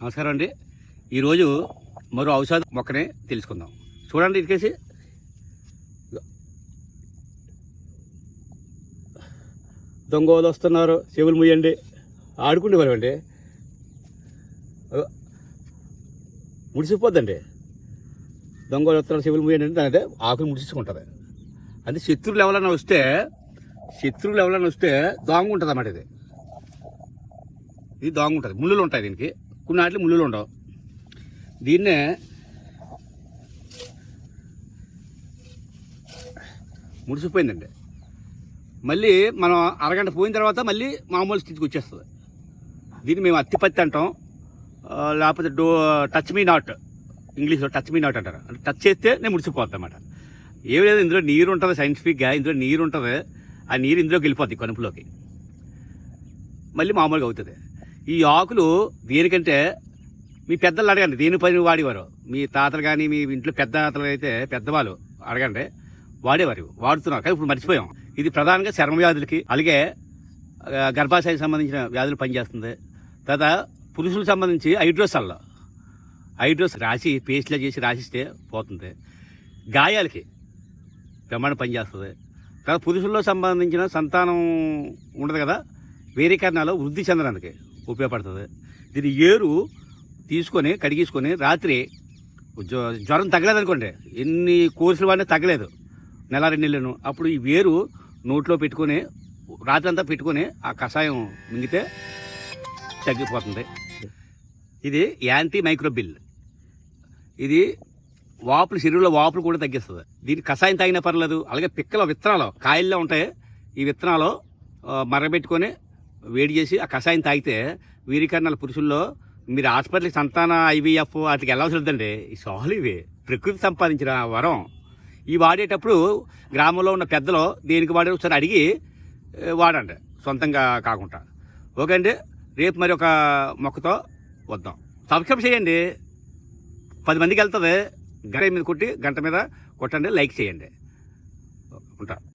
నమస్కారం అండి. ఈరోజు మరో ఔషధ మొక్కనే తెలుసుకుందాం. చూడండి ఇటుకేసి దొంగలు వస్తున్నారు చెవులు ముయ్యండి ఆడుకునేవారండి ముడిసిపోద్దండి. దొంగలు వస్తున్నారు చెవులు ముయ్యండి అంటే అంటే ఆకులు ముడిచుకుంటుంది అంటే శత్రువులు ఎవరైనా వస్తే శత్రువులు ఎవరైనా వస్తే దొంగ ఉంటుంది అన్నమాట ఇది. ఇది దొంగ ఉంటుంది ముళ్ళులు ఉంటాయి దీనికి. కొన్ని వాటిలో ముళ్ళులు ఉండవు. దీన్నే ముడిసిపోయిందండి మళ్ళీ మనం అరగంట పోయిన తర్వాత మళ్ళీ మామూలు స్థితికి వచ్చేస్తుంది. దీన్ని మేము అత్తిపత్తి అంటాం. లేకపోతే డో టచ్ మీ నాట్ ఇంగ్లీష్లో టచ్ మీ నాట్ అంటారు. అంటే టచ్ చేస్తే నేను ముడిసిపోతాను అన్నమాట ఏమి లేదు ఇందులో నీరు ఉంటుంది సైంటిఫిక్గా ఇందులో నీరు ఉంటుంది. ఆ నీరు ఇందులోకి వెళ్ళిపోద్ది కనుపులోకి. మళ్ళీ మామూలుగా అవుతుంది. ఈ ఆకులు దేనికంటే మీ పెద్దలు అడగండి. దేని పని వాడేవారు? మీ తాతలు కానీ మీ ఇంట్లో పెద్ద తాతలు అయితే పెద్దవాళ్ళు అడగండి. వాడేవారు. వాడుతున్నారు. కానీ ఇప్పుడు మర్చిపోయాం. ఇది ప్రధానంగా చర్మ వ్యాధులకి అలాగే గర్భాశయానికి సంబంధించిన వ్యాధులు పనిచేస్తుంది. తర్వాత పురుషులకు సంబంధించి హైడ్రోసల్. హైడ్రోస్ రాసి పేస్ట్లో చేసి రాసిస్తే పోతుంది. గాయాలకి బ్రహ్మాండ పనిచేస్తుంది. తర్వాత పురుషుల్లో సంబంధించిన సంతానం ఉండదు కదా? వేరే కారణాలు వృద్ధి చెందడానికి ఉపయోగపడుతుంది. దీని ఏరు తీసుకొని కడిగేసుకొని రాత్రి జ్వ- జ్వరం తగ్గలేదనుకోండి. ఎన్ని కోర్సులు వాడినా తగ్గలేదు. నెల రెండు నెలలను. అప్పుడు ఈ వేరు నోట్లో పెట్టుకొని రాత్రి అంతా పెట్టుకొని ఆ కషాయం మింగితే తగ్గిపోతుంది. ఇది యాంటీ మైక్రోబిల్ ఇది వాపులు శరీరంలో వాపులు కూడా తగ్గిస్తుంది. దీని కషాయం తాగినా పర్లేదు అలాగే పిక్కల విత్తనాలు కాయల్లో ఉంటాయి. ఈ విత్తనాలు మరగబెట్టుకొని వేడి చేసి ఆ కషాయం తాగితే వీరికరణాల పురుషుల్లో మీరు హాస్పిటల్కి సంతాన ఐవీఎఫ్ వాటికి వెళ్ళవలసి వద్దండి ఈ సోహలు ఇవి. ప్రకృతి సంపాదించిన వరం. ఈ వాడేటప్పుడు గ్రామంలో ఉన్న పెద్దలు దేనికి వాడే ఒకసారి అడిగి వాడండి. సొంతంగా కాకుండా. ఓకే అండి. రేపు మరి ఒక మొక్కతో వద్దాం. సబ్స్క్రైబ్ చేయండి. పది మందికి వెళ్తుంది. గంట మీద కొట్టి గంట మీద కొట్టండి. లైక్ చేయండి. ఉంటా.